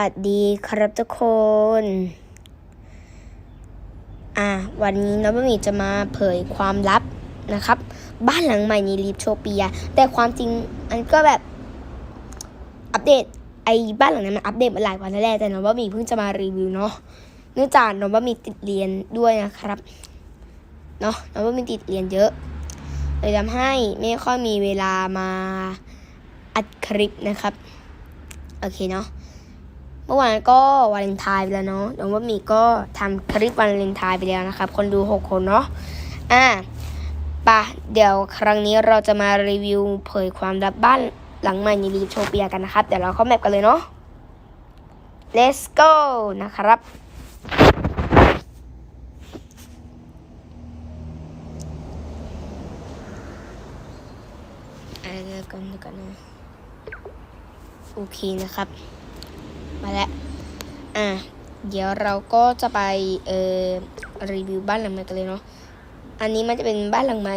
วัสดีครับทุกคน อะ วันนี้น้องบะหมี่จะมาเผยความลับนะครับ บ้านหลังใหม่ในลิฟโชเปีย แต่ความจริงอันก็แบบ อัปเดต ไอ้บ้านหลังนั้นมันอัปเดตมาหลายวันแล้วแหละแต่น้องบะหมี่เพิ่งจะมารีวิวเนาะเนื่องจากน้องบะหมี่ติดเรียนด้วยนะครับเนาะน้องบะหมี่ติดเรียนเยอะเลยทำให้ไม่ค่อยมีเวลามาอัดคลิปนะครับ โอเคเนาะ มื่อวานก็วาเลนไทน์ไปแล้วเนาะน้องว่ามีก็ทำคลิปวาเลนไทน์ไปแล้วนะครับ คนดูหกคนเนาะอะปะเดี๋ยวครั้งนี้เราจะมารีวิวเผยความลับบ้านหลังใหม่ในลีโชเปียกันนะครับ เดี๋ยวเราเข้าแมปกันเลยเนาะ let's go นะครับ อะเดี๋ยวกันกันนะ โอเคนะครับ มาแล้ว อะ เดี๋ยวเราก็จะไปเอ่อรีวิวบ้านหลังใหม่กันเลยเนาะ อันนี้มันจะเป็นบ้านหลังใหม่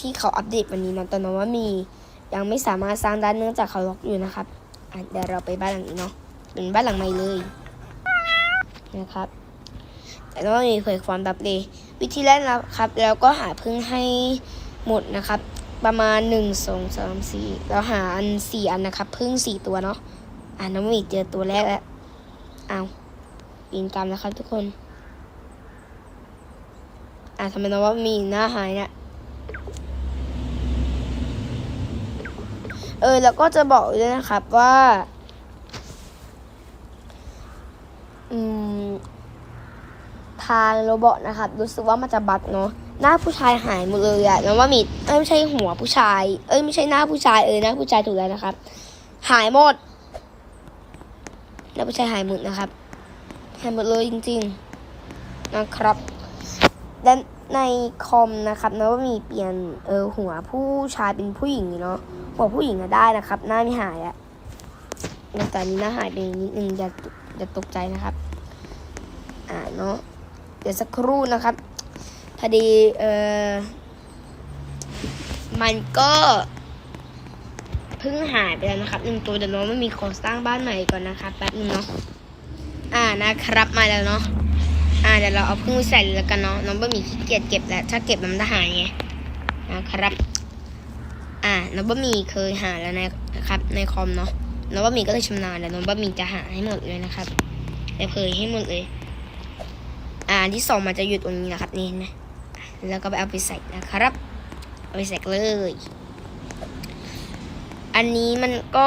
ที่เขาอัปเดตวันนี้เนาะแต่น้องว่ามียังไม่สามารถสร้างได้เนื่องจากเขาล็อกอยู่นะครับอะเดี๋ยวเราไปบ้านหลังนี้เนาะ เป็นบ้านหลังใหม่เลยนะครับ แต่น้องมีเผยความลับเลย วิธีแรกนะครับ แล้วก็หาพึ่งให้หมดนะครับ ประมาณหนึ่งสองสามสี่แล้วหาอันสี่อันนะครับ พึ่งสี่ตัวเนาะ อ่าน้องมีเจอตัวแรกแล้วเอาปีนกรรมนะครับทุกคน อ่าทำไมน้องว่ามีหน้าหายเนี่ยเออ แล้วก็จะบอกด้วยนะครับว่า อืม ทางโรบอทนะครับ รู้สึกว่ามันจะบักเนาะหน้าผู้ชายหายหมดเลยอะน้องว่ามีเอ้ยไม่ใช่หัวผู้ชาย เอ้ยไม่ใช่หน้าผู้ชายเออหน้าผู้ชายถูกแล้วนะครับ หายหมด หน้าผู้ชายหายหมดนะครับหายหมดเลยจริง ๆ นะครับและในคอมนะครับน้ว่ามีเปลี่ยนเออหัวผู้ชายเป็นผู้หญิงเนาะหัวผู้หญิงก็ได้นะครับ หน้าไม่หายอะแต่นนี้หน้าหายไปนิดนึงอย่าอย่าตกใจนะครับ อ่าเนาะเดี๋ยวสักครู่นะครับพอดีเออมันก็ เพิ่งหายไปแล้วนะครับหนึ่งตัวเดี๋ยวน้องไม่มีขอสร้างบ้านใหม่ก่อนนะครับแป๊บนึงเนาะอ่านะครับมาแล้วเนาะอ่าเดี๋ยวเราเอาพึ่งใส่แล้วกันเนาะน้องบะหมี่ขี้เกียจเก็บแล้วถ้าเก็บมันจะหายไงนะครับ อ่าน้องบะหมี่เคยหาแล้วนะครับ ในคอมเนาะน้องบะหมี่ก็เลยชำนาญแล้วน้องบะหมี่จะหาให้หมดเลยนะครับจะเผยให้หมดเลย อ่าอันที่สองมันจะอยู่ตรงนี้นะครับนี่นไหมแล้วก็ไปเอาไปใส่นะครับ เอาไปใส่เลย อันนี้มันก็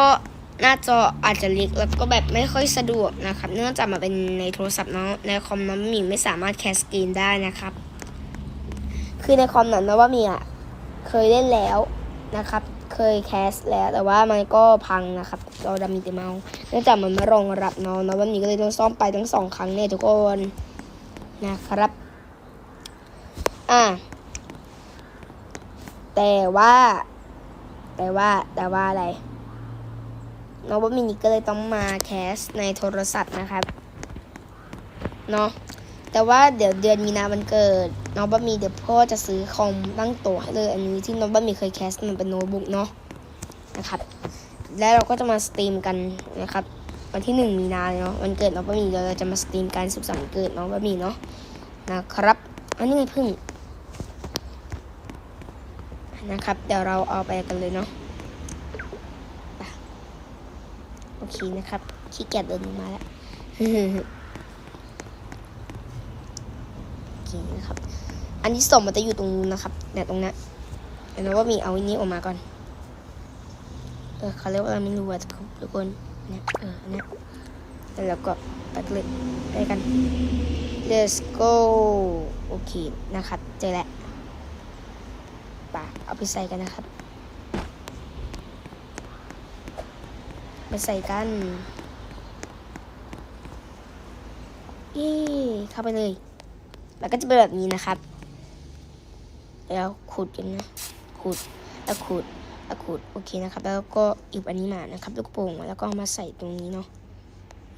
หน้าจออาจจะเล็กแล้วก็แบบไม่ค่อยสะดวกนะครับ เนื่องจากมันเป็นในโทรศัพท์เนาะในคอมน้องมีไม่สามารถแคสกรีนได้นะครับ คือในคอมนั้นนะว่ามีอะเคยเล่นแล้วนะครับ เคยแคสแล้วแต่ว่ามันก็พังนะครับ เราดำมีแต่เมาส์เนื่องจากมันไม่รองรับเนาะนะว่ามีก็เลยต้องซ่อมไปทั้งสองครั้งเนี่ยทุกคนนะครับ อ่าแต่ว่า แต่ว่าแต่ว่าอะไรน้องบะมินิก็เลยต้องมาแคสในโทรศัพท์นะครับเนาะแต่ว่าเดี๋ยวเดือนมีนาวันเกิดน้องบะมีเดี๋ยวพ่อจะซื้อคอมตั้งโต๊ะให้เลยอันนี้ที่น้องบะมีเคยแคสมันเป็นโน้ตบุ๊กเนาะนะครับ แล้วเราก็จะมาสตรีมกันนะครับวันที่หนึ่งมีนาเนาะวันเกิดน้องบะมีเราจะมาสตรีมการสุขสันต์เกิดน้องบะมีเนาะนะครับ อันนี้ไงพึ่ง นะครับ เดี๋ยวเราเอาไปกันเลยเนาะไปโอเคนะครับ ขี้เกียจเดินมาแล้วโอเคนะครับ อันที่สองมันจะอยู่ตรงนู้นนะครับเนี่ยตรงนี้ยเดี๋ยวนะว่ามีเอาอันนี้ออกมาก่อน เออเขาเรียกว่าอะไรไม่รู้อะทุกคนเนี่ยเอออันเนี้ยแล้วก็ไปกันเลยไปกัน let's go โอเคนะครับ เจอแล้ว เอาไปใส่กันนะครับไปใส่กันเย้เข้าไปเลยแล้วก็จะเป็นแบบนี้นะครับ แล้วขุดกันนะขุดแล้วขุดแล้วขุดโอเคนะครับ แล้วก็อิบอันนี้มานะครับลูกโป่งแล้วก็มาใส่ตรงนี้เนาะ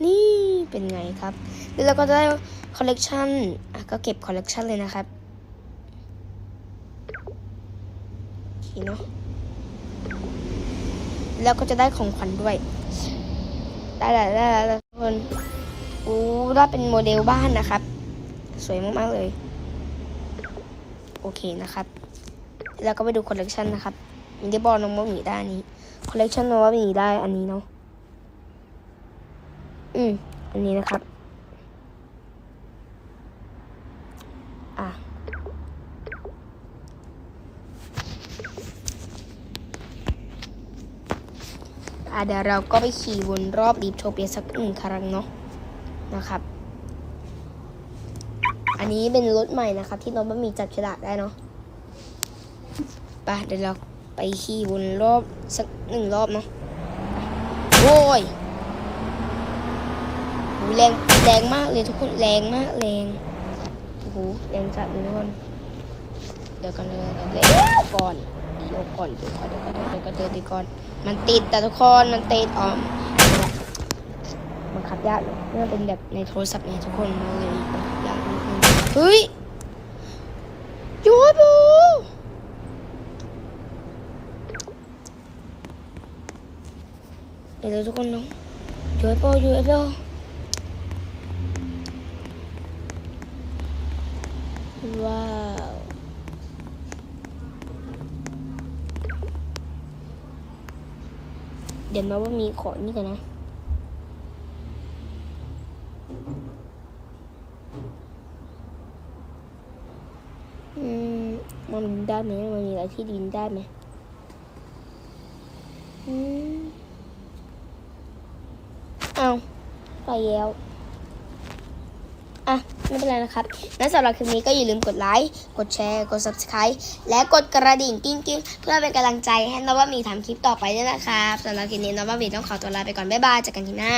นี่เป็นไงครับแล้วเราก็ได้คอลเลกชันอะก็เก็บคอลเลกชันเลยนะครับ โอเนาะแล้วก็จะได้ของขวัญด้วย ได้แล้วได้แล้วทุกคนอู้ได้เป็นโมเดลบ้านนะครับ สวยมาก ๆ เลย โอเคนะครับ แล้วก็ไปดูคอลเลกชันนะครับมีที่บอกน้องว่ามีได้อันนี้คอลเลกชันน้องว่ามีได้อันนี้เนาะอืมอันนี้นะครับ อะ อะเดี๋ยวเราก็ไปขี่วนรอบดีฟโทเปียสักหนึ่งครั้งเนาะนะครับ อันนี้เป็นรถใหม่นะครับ ที่น้องบะหมี่จับฉลากได้เนาะไปเดี๋ยวเราไปขี่วนรอบสักหนึ่งรอบเนาะโอ้ยโหแรงแรงมากเลยทุกคนแรงมากแรงโอ้โหแรงจัดเลยทุกคนเดี๋ยวกันเลยเดี๋ยวก่อนเดี๋ยวก่อนเดี๋ยวก่อนเดี๋ยวก่อนเดี๋ยวก่อนเดี๋ยวก่อนเดี๋ยวก่อน มันติดแต่ทุกคนมันติดอ๋อมันขับยากเลยเมื่อเป็นแบบในโทรศัพท์เนี่ยทุกคนมันเลยบับยากนิดนึงเฮ้ยยูบูเดี๋ยวทุกคนน้องยูบูยูบูว้า ดี๋ยวมาว่ามีขอนี่กันนะ อืม มันได้ไหมมันมีอะไรที่ดินได้ไหมอืม เอาไปแล้ว อะ ไม่เป็นไรนะครับงั้นสำหรับคลิปนี้ก็อย่าลืมกดไลค์ กดแชร์ กด subscribe และกดกระดิ่งกิ้งกิ้งเพื่อเป็นกำลังใจให้นว่ามีทำคลิปต่อไปด้วยนะครับสำหรับคลิปนี้นว่ามีต้องขอตัวลาไปก่อน บ๊ายบายเจอกันทีหน้า